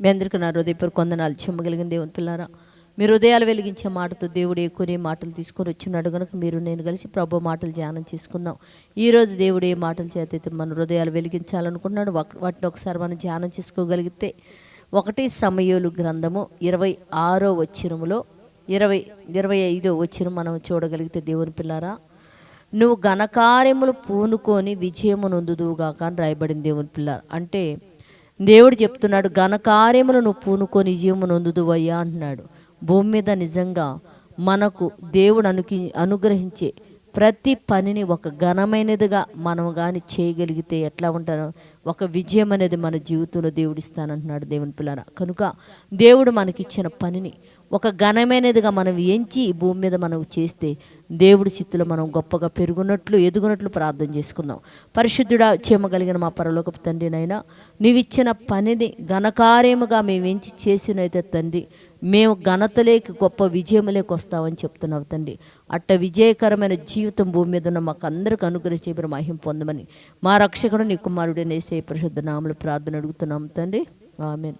మీ అందరికీ నా హృదయపూర్ కొందనాలు చెమ్మగలిగిన దేవుని పిల్లారా మీరు హృదయాలు వెలిగించే మాటతో దేవుడు ఎక్కువనే మాటలు తీసుకొని వచ్చినాడు కనుక మీరు నేను కలిసి ప్రభు మాటలు ధ్యానం చేసుకుందాం. ఈరోజు దేవుడు ఏ మాటలు చేతైతే మన హృదయాలు వెలిగించాలనుకున్నాడు వాటిని ఒకసారి మనం ధ్యానం చేసుకోగలిగితే ఒకటి సమయోలు గ్రంథము ఇరవై ఆరో వచ్చినములో ఇరవై ఇరవై ఐదో వచ్చిన మనం చూడగలిగితే దేవుని పిల్లారా నువ్వు ఘనకార్యములు పూనుకొని విజయము నొందుదువుగాక అని రాయబడింది దేవుని పిల్లారు. అంటే దేవుడు చెప్తున్నాడు ఘనకార్యములు నువ్వు పూనుకొని విజయము నొందుదువయ్యా అంటున్నాడు. భూమి మీద నిజంగా మనకు దేవుడు అనుకి అనుగ్రహించే ప్రతి పనిని ఒక ఘనమైనదిగా మనం కానీ చేయగలిగితే ఎట్లా ఉంటారో? ఒక విజయం అనేది మన జీవితంలో దేవుడిస్తానంటున్నాడు దేవుని పిల్లర. కనుక దేవుడు మనకిచ్చిన పనిని ఒక ఘనమైనదిగా మనం ఎంచి ఈ భూమి మీద మనం చేస్తే దేవుడి చిత్తులో మనం గొప్పగా పెరుగునట్లు ఎదుగునట్లు ప్రార్థన చేసుకుందాం. పరిశుద్ధుడా కలిగిన మా పరలోకపు తండ్రినైనా నీవిచ్చిన పనిని ఘనకార్యముగా మేము ఎంచి చేసినైతే తండ్రి మేము ఘనతలేకి గొప్ప విజయములేకి వస్తామని చెప్తున్నావు తండ్రి. అట్ట విజయకరమైన జీవితం భూమి మీద ఉన్న మాకు అందరికి అనుగ్రహించే మహిం పొందమని మా రక్షకుడు నీ కుమారుడనేసే పరిశుద్ధ నామలు ప్రార్థన అడుగుతున్నాం తండ్రి. ఆమెన్.